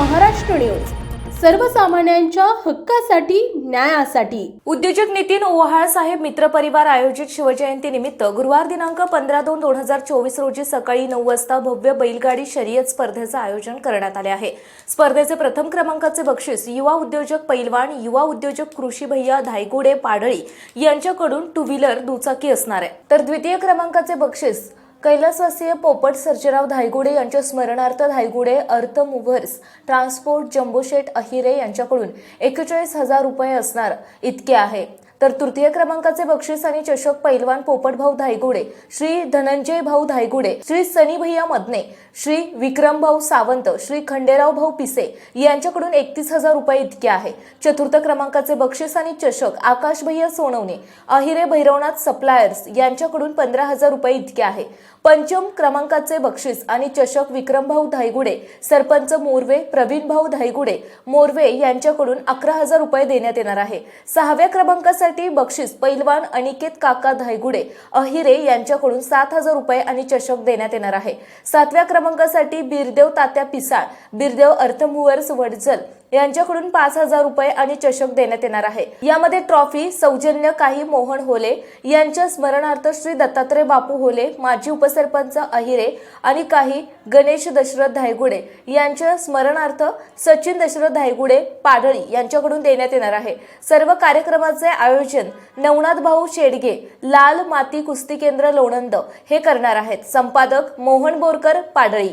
Maharashtra news. सर्वसामान्यांच्या हक्कासाठी न्यायासाठी. उद्योजक नितीन ओहाळ साहेब मित्र परिवार आयोजित शिवजयंती निमित्त गुरुवार दिनांक पंधरा दोन दोन हजार चोवीस रोजी सकाळी नऊ वाजता भव्य बैलगाडी शर्यत स्पर्धेचं आयोजन करण्यात आले आहे. स्पर्धेचे प्रथम क्रमांकाचे बक्षीस युवा उद्योजक पैलवान युवा उद्योजक कृषी भैया धायगुडे पाडळी यांच्याकडून टू व्हीलर दुचाकी असणार आहे. तर द्वितीय क्रमांकाचे बक्षीस कैलासवासीय पोपट सर्जेराव धायगुडे यांच्या स्मरणार्थ धायगुडे अर्थ मुव्हर्स ट्रान्सपोर्ट जम्बोशेट अहिरे यांच्याकडून एकेचाळीस हजार रुपये असणार इतके आहे. तर तृतीय क्रमांकाचे बक्षीस आणि चषक पैलवान पोपटभाऊ धायगुडे श्री धनंजय भाऊ धायगुडे श्री सनी भैया मदने श्री विक्रम भाऊ सावंत श्री खंडेराव भाऊ पिसे यांच्याकडून एकतीस हजार रुपये इतके आहे. चतुर्थ क्रमांकाचे बक्षीस आणि चषक आकाश भैया सोनवणे अहिरे भैरवनाथ सप्लायर्स यांच्याकडून पंधरा हजार रुपये इतके आहे. पंचम क्रमांकाचे बक्षीस आणि चषक विक्रमभाऊ धायगुडे सरपंच मोरवे प्रवीण भाऊ धायगुडे मोरवे यांच्याकडून अकरा हजार रुपये देण्यात येणार आहे. सहाव्या क्रमांकासाठी बक्षीस पैलवान अनिकेत काका धायगुडे अहिरे यांच्याकडून सात हजार रुपये आणि चषक देण्यात येणार आहे. सातव्या क्रमांकासाठी बिरदेव तात्या पिसाळ बिरदेव अर्थमुवर्स वडजल यांच्याकडून पाच हजार रुपये आणि चषक देण्यात येणार आहे. यामध्ये ट्रॉफी सौजन्य काही मोहन होले यांच्या स्मरणार्थ श्री दत्तात्रय बापू होले माजी उपसरपंच अहिरे आणि काही गणेश दशरथ धायगुडे यांच्या स्मरणार्थ सचिन दशरथ धायगुडे पाडळी यांच्याकडून देण्यात येणार आहे. सर्व कार्यक्रमाचे आयोजन नवनाथ भाऊ शेडगे लाल माती कुस्ती केंद्र लोणंद हे करणार आहेत. संपादक मोहन बोरकर पाडळी.